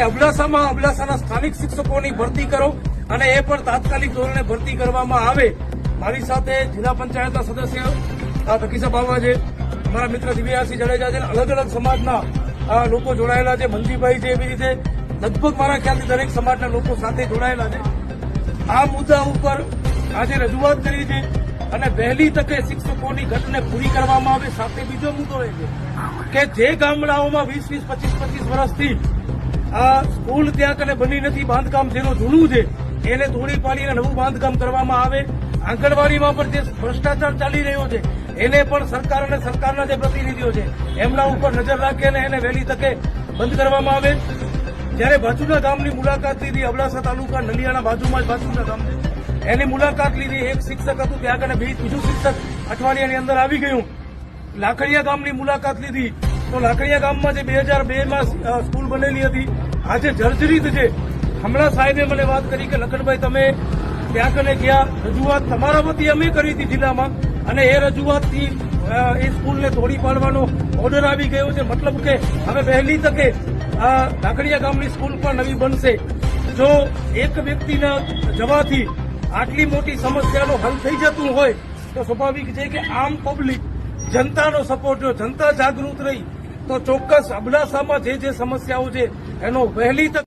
કે અબડાસામાં અબડાસાના સ્થાનિક શિક્ષકોની ભરતી કરો અને એ પણ તાત્કાલિક ધોરણે ભરતી કરવામાં આવે. મારી સાથે જિલ્લા પંચાયતના સદસ્ય તકીસા બાવા છે. અમારા મિત્ર દિવ્યાસિંહ જાડેજા છે. અલગ અલગ સમાજના લોકો જોડાયેલા છે. મંજીભાઈ છે એવી રીતે. લગભગ મારા ખ્યાલથી દરેક સમાજના લોકો સાથે જોડાયેલા છે. આ મુદ્દા ઉપર આજે રજૂઆત કરી છે અને વહેલી તકે શિક્ષકોની ઘટને પૂરી કરવામાં આવે. સાથે બીજો મુદ્દો એ છે કે જે ગામડાઓમાં વીસ વીસ, પચીસ પચીસ વર્ષથી આ સ્કૂલ ત્યાં કને બની નથી, બાંધકામ જેનું જૂનું છે, એને તોડી પાડીને નવું બાંધકામ કરવામાં આવે. આંગણવાડીમાં પણ જે ભ્રષ્ટાચાર ચાલી રહ્યો છે, એને પણ સરકાર અને સરકારના જે પ્રતિનિધિઓ છે, એમના ઉપર નજર રાખી અને એને વહેલી તકે બંધ કરવામાં આવે. જ્યારે બાજુના ગામની મુલાકાત લીધી અબડાસા તાલુકા નલિયાના બાજુમાં જ બાજુના ગામ એની મુલાકાત લીધી એક શિક્ષક હતું, ત્યાં આગળ બીજું શિક્ષક અઠવાડિયાની અંદર આવી ગયું. લાખડીયા ગામની મુલાકાત લીધી. તો લાકડીયા ગામમાં જે બે હજાર બેમાં સ્કૂલ બનેલી હતી, આજે જર્જરિત છે. હમણાં સાહેબે મને વાત કરી કે, લખનભાઈ, તમે ત્યાં કને ગયા રજૂઆત તમારા વતી અમે કરી હતી જિલ્લામાં અને એ રજૂઆતથી એ સ્કૂલને તોડી પાડવાનો ઓર્ડર આવી ગયો છે. મતલબ કે હવે વહેલી તકે લાકડીયા ગામની સ્કૂલ પણ નવી બનશે. જો એક વ્યક્તિના જવાથી આટલી મોટી સમસ્યાનો હલ થઈ જતું હોય, તો સ્વાભાવિક છે કે આમ પબ્લિક જનતાનો સપોર્ટ જો જનતા જાગૃત રહી તો ચોક્કસ અબડાસામાં જે જે સમસ્યાઓ છે એનો વહેલી તક